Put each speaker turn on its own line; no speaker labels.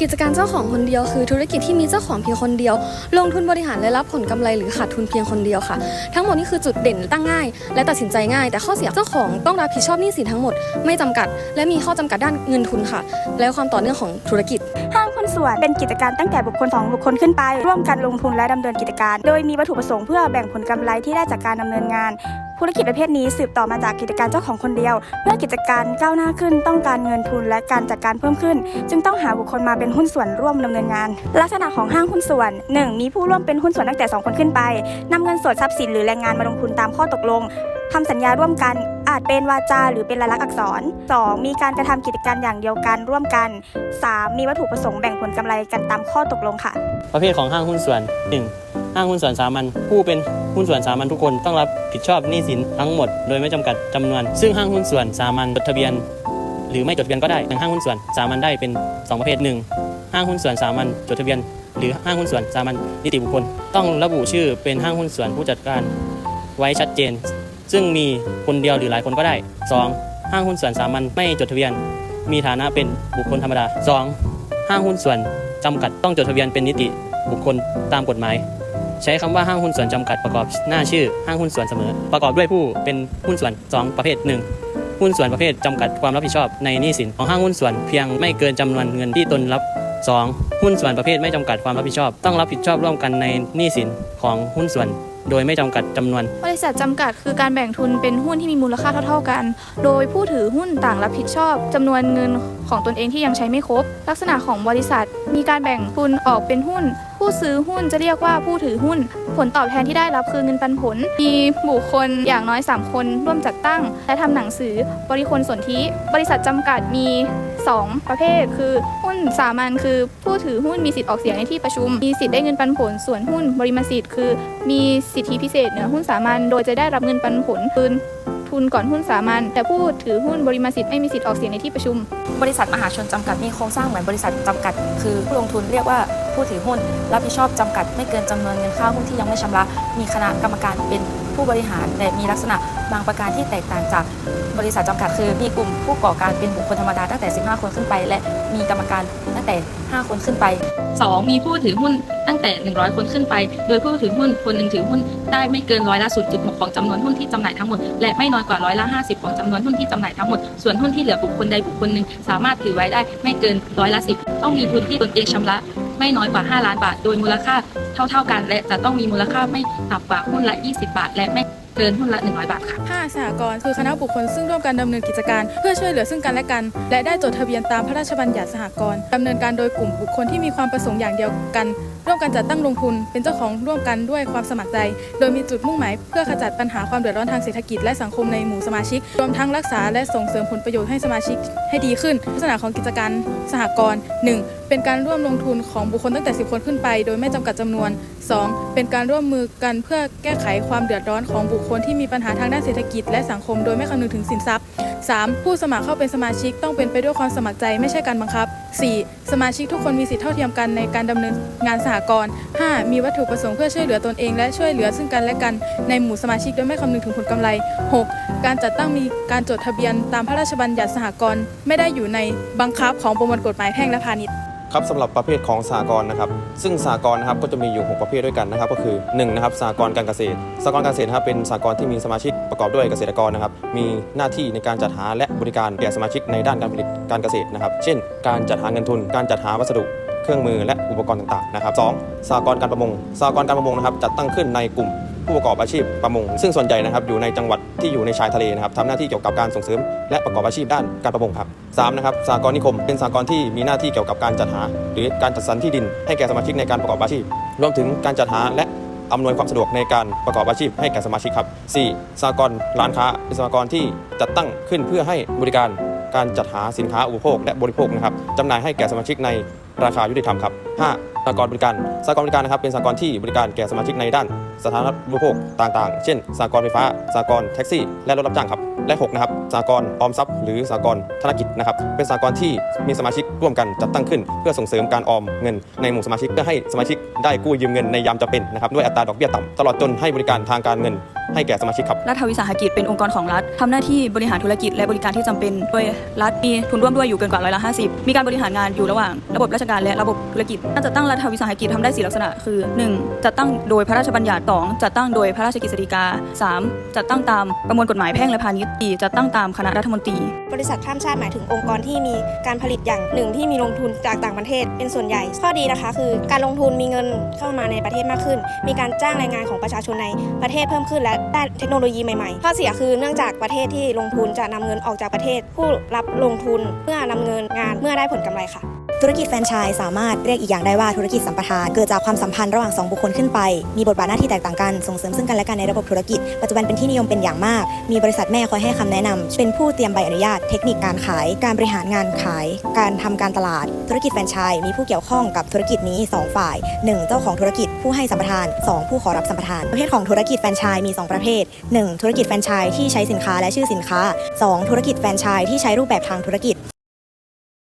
กิจการเจ้าของคนเดียวคือธุรกิจที่มีเจ้าของเพียงคนเดียว ลงทุนบริหารและรับผลกำไรหรือขาดทุนเพียงคนเดียวค่ะ ทั้งหมดนี่คือจุดเด่นตั้งง่าย และตัดสินใจง่าย แต่ข้อเสียเจ้าของต้องรับผิดชอบหนี้สินทั้งหมดไม่จำกัด และมีข้อจำกัดด้านเงินทุนค่ะ และความต่อเนื่องของธุรกิจ
ห้างหุ้นส่วนเป็นกิจการตั้งแต่บุคคลสองบุคคลขึ้นไป ร่วมกันลงทุนและดำเนินกิจการ โดยมีวัตถุประสงค์เพื่อแบ่งผลกำไรที่ได้จากการดำเนินงาน ธุรกิจประเภทนี้สืบต่อมาจากกิจการเจ้าของคนเดียว เมื่อกิจการก้าวหน้าขึ้นต้องการเงินทุนและการจัดการเพิ่มขึ้น จึงต้องหาบุคคลมาเป็นหุ้นส่วนร่วมดำเนินงาน ลักษณะของห้างหุ้นส่วน 1. มีผู้ร่วมเป็นหุ้นส่วนตั้งแต่ 2 คนขึ้นไปนำเงินสดทรัพย์สินหรือแรงงานมาลงทุนตามข้อตกลงทำสัญญาร่วมกันอาจเป็นวาจาหรือเป็นลายลักษณ์อักษร 2. มีการกระทำกิจการอย่างเดียวกันร่วมกัน 3. มีวัตถุประสงค์แบ่งผลกำไรกันตามข้อตกลงค่ะ
ประเภทของห้างหุ้นส่วน 1. ห้างหุ้นส่วนสามัญผู้เป็นหุ้นส่วนสามัญทุกคนต้องรับผิดชอบหนี้สินทั้งหมดโดยไม่จำกัดจำนวน ซึ่งห้างหุ้นส่วนสามัญจดทะเบียน หรือไม่จดทะเบียนก็ได้อย่างห้างหุ้นส่วนสามัญได้เป็น 2 ประเภท 1. ห้างหุ้นส่วนสามัญจดทะเบียน หรือห้างหุ้นส่วนสามัญนิติบุคคล ต้องระบุชื่อเป็นห้างหุ้นส่วนผู้จัดการไว้ชัดเจน ซึ่งมีคนเดียวหรือหลายคนก็ได้ 2. ห้างหุ้นส่วนสามัญไม่จดทะเบียน มีฐานะเป็นบุคคลธรรมดา 2. ห้างหุ้นส่วนจำกัดต้องจดทะเบียนเป็นนิติบุคคลตามกฎหมาย ใช้คำว่าห้างหุ้นส่วนจำกัดประกอบหน้าชื่อห้างหุ้นส่วนเสมอ ประกอบด้วยผู้เป็นหุ้นส่วน 2 ประเภท 1 หุ้นส่วนประเภทจำกัดความรับผิดชอบในหนี้สินของห้างหุ้นส่วนเพียงไม่เกินจำนวนเงินที่ตนรับ 2. หุ้นส่วนประเภทไม่จำกัดความรับผิดชอบ ต้องรับผิดชอบร่วมกันในหนี้สินของหุ้นส่วนโดยไม่จำกัดจำนวน
บริษัทจำกัดคือการแบ่งทุนเป็นหุ้นที่มีมูลค่าเท่า ๆกัน โดยผู้ถือหุ้นต่างรับผิดชอบจำนวนเงินของตนเองที่ยังใช้ไม่ครบ ลักษณะของบริษัท มีการแบ่งทุนออกเป็นหุ้น ผู้ซื้อหุ้นจะเรียกว่าผู้ถือหุ้น ผลตอบแทนที่ได้รับคือเงินปันผล มีบุคคลอย่างน้อย 3 คนร่วมจัดตั้ง และทำหนังสือบริคลสนธิบริษัทจำกัดมี 2 ประเภท คือหุ้นสามัญคือผู้ถือหุ้นมีสิทธิ์ออกเสียงในที่ประชุม มีสิทธิ์ได้เงินปันผล ส่วนหุ้นบริมสิทธิ์คือ มีสิทธิพิเศษเหนือหุ้นสามัญโดยจะได้รับเงินปันผลคืนทุนก่อนหุ้นสามัญแต่ผู้ถือหุ้นบริมสิทธิ์ไม่มีสิทธิ์ออกเสียงในที่ประชุม
บริษัทมหาชนจำกัดมีโครงสร้างเหมือนบริษัทจำกัด คือผู้ลงทุนเรียกว่า ผู้ถือหุ้น รับผิดชอบจำกัดไม่เกินจำนวนเงินค่าหุ้นที่ยังไม่ชำระ มีคณะกรรมการเป็นผู้บริหาร แต่มีลักษณะบางประการที่แตกต่างจากบริษัทจำกัดคือมีกลุ่มผู้ก่อการเป็นบุคคลธรรมดาตั้งแต่ 15 คนขึ้นไป และมีกรรมการตั้งแต่ 5 คนขึ้นไป
2. มีผู้ถือหุ้นตั้งแต่ 100 คนขึ้นไป โดยผู้ถือหุ้นคนหนึ่งถือหุ้นได้ไม่เกินร้อยละ0.6ของจำนวนหุ้นที่จำหน่ายทั้งหมด และไม่น้อยกว่าร้อยละ 50 ของจำนวนหุ้นที่จำหน่ายทั้งหมด ส่วนหุ้นที่เหลือบุคคลใดบุคคลหนึ่งสามารถถือไว้ได้ไม่เกินร้อยละ10ต้องมีทุนที่ตนเองชำระ ไม่น้อยกว่า 5 ล้านบาท โดยมูลค่าเท่า ๆกัน และจะต้องมีมูลค่าไม่ต่ำกว่าหุ้นละ 20 บาท และไม่เกินหุ้นละ 100 บาทค่ะ
5สหกรณ์คือคณะบุคคลซึ่งร่วมกันดำเนินกิจการ เพื่อช่วยเหลือซึ่งกันและกัน และได้จดทะเบียนตามพระราชบัญญัติสหกรณ์ดำเนินการโดยกลุ่มบุคคลที่มีความประสงค์อย่างเดียวกัน ร่วมกันจัดตั้งลงทุน เป็นเจ้าของร่วมกันด้วยความสมัครใจ โดยมีจุดมุ่งหมายเพื่อขจัดปัญหาความเดือดร้อนทางเศรษฐกิจและสังคมในหมู่สมาชิก รวมทั้งรักษาและส่งเสริมผลประโยชน์ให้สมาชิกให้ดีขึ้น ลักษณะของกิจการสหกรณ์ 1. เป็นการร่วมลงทุนของบุคคลตั้งแต่ 10 คนขึ้นไป โดยไม่จำกัดจำนวน 2. เป็นการร่วมมือกันเพื่อแก้ไขความเดือดร้อนของบุคคลที่มีปัญหาทางด้านเศรษฐกิจและสังคม โดยไม่คำนึงถึงสินทรัพย์ 3. ผู้สมัครเข้าเป็นสมาชิกต้องเป็นไปด้วยความสมัครใจไม่ใช่การบังคับ 4. สมาชิกทุกคนมีสิทธิเท่าเทียมกันในการดำเนินงานสหกรณ์ 5. มีวัตถุประสงค์เพื่อช่วยเหลือตนเอง และช่วยเหลือซึ่งกันและกันในหมู่สมาชิกโดยไม่คำนึงถึงผลกำไร 6. การจัดตั้งมีการจดทะเบียนตามพระราชบัญญัติสหกรณ์ไม่ได้อยู่ในบังคับของประมวลกฎหมายแพ่งและพาณิชย์
ครับสำหรับประเภทของสหกรนะครับ ซึ่งสหกรนะครับก็จะมีอยู่ 6 ประเภทด้วยกันนะครับ ก็คือ1นะครับสหกรการเกษตรสหกรการเกษตรนะครับเป็นสหกรที่มีสมาชิก ประกอบด้วยเกษตรกรนะครับ มีหน้าที่ในการจัดหาและบริการแก่สมาชิกในด้านการผลิตการเกษตรนะครับ เช่น การจัดหาเงินทุน การจัดหาวัสดุเครื่องมือและอุปกรณ์ต่างๆนะครับสองสหกรการประมงสหกรการประมงนะครับจัดตั้งขึ้นในกลุ่มผู้ประกอบอาชีพประมง ซึ่งส่วนใหญ่นะครับอยู่ในจังหวัดที่อยู่ในชายทะเลนะครับทำหน้าที่เกี่ยวกับการส่งเสริม และประกอบอาชีพด้านการประมงครับสามนะครับสหกรนิคม เป็นสหกรที่มีหน้าที่เกี่ยวกับการจัดหา หรือการจัดสรรที่ดิน ให้แก่สมาชิกในการประกอบอาชีพ รวมถึงการจัดหาและ อำนวยความสะดวกในการประกอบอาชีพให้แก่สมาชิกครับ 4. สากลร้านค้าเป็นสากลที่จัดตั้งขึ้นเพื่อให้บริการการจัดหาสินค้าอุปโภคและบริโภคนะครับจำหน่ายให้แก่สมาชิกในราคายุติธรรมครับ 5. สากลบริการสากลบริการนะครับเป็นสากลที่บริการแก่สมาชิกในด้านสาธารณูปโภคต่างๆ เช่นสากลไฟฟ้าสากลแท็กซี่ และรถรับจ้างครับ และ 6 นะครับสากรออมทรัพย์หรือสากรธนกิจนะครับเป็นสากรที่มีสมาชิกร่วมกันจัดตั้งขึ้น เพื่อส่งเสริมการออมเงินในหมู่สมาชิกเพื่อให้สมาชิกได้กู้ยืมเงินในยามจำเป็นนะครับด้วยอัตราดอกเบี้ยต่ำตลอดจนให้บริการทางการเงิน ให้แก่สมาชิกครับ
รัฐวิสาหกิจเป็นองค์กรของรัฐทำหน้าที่บริหารธุรกิจและบริการที่จำเป็น โดยรัฐมีทุนร่วมด้วยอยู่เกินกว่าร้อยละ50มีการบริหารงานอยู่ระหว่างระบบราชการและระบบธุรกิจ การจัดตั้งรัฐวิสาหกิจทำได้สี่ลักษณะ คือ 1. จัดตั้งโดยพระราชบัญญัติ 2. จัดตั้งโดยพระราชกฤษฎีกา 3. จัดตั้งตามประมวลกฎหมายแพ่งและพาณิชย์ 4. จัดตั้งตามคณะรัฐมนตรี
บริษัทข้ามชาติหมายถึงองค์กรที่มีการผลิตอย่างหนึ่งที่มีลงทุนจากต่างประเทศเป็นส่วนใหญ่ ข้อดีนะคะ คือการลงทุนมีเงินเข้ามาในประเทศมากขึ้น มีการจ้างแรงงานของประชาชนในประเทศเพิ่มขึ้นและได้เทคโนโลยีใหม่ๆ ข้อเสียคือเนื่องจากประเทศที่ลงทุนจะนำเงินออกจากประเทศ ผู้รับลงทุนเพื่อนำเงินงานเมื่อได้ผลกำไรค่ะ
ธุรกิจแฟรนไชส์สามารถเรียกอีกอย่างได้ว่าธุรกิจสัมปทานเกิดจากความสัมพันธ์ระหว่าง 2 บุคคลขึ้นไป มีบทบาทหน้าที่แตกต่างกัน ส่งเสริมซึ่งกันและกันในระบบธุรกิจ ปัจจุบันเป็นที่นิยมเป็นอย่างมาก มีบริษัทแม่คอยให้คำแนะนำเป็นผู้เตรียมใบอนุญาต เทคนิคการขาย การบริหารงานขาย การทำการตลาด ธุรกิจแฟรนไชส์มีผู้เกี่ยวข้องกับธุรกิจนี้ 2 ฝ่าย 1. เจ้าของธุรกิจผู้ให้สัมปทาน 2. ผู้ขอรับสัมปทาน ประเภทของธุรกิจแฟรนไชส์มี 2 ประเภท 1. ธุรกิจแฟรนไชส์ที่ใช้สินค้าและชื่อสินค้า 2. ธุรกิจแฟรนไชส์ที่ใช้รูปแบบทางธุรกิจ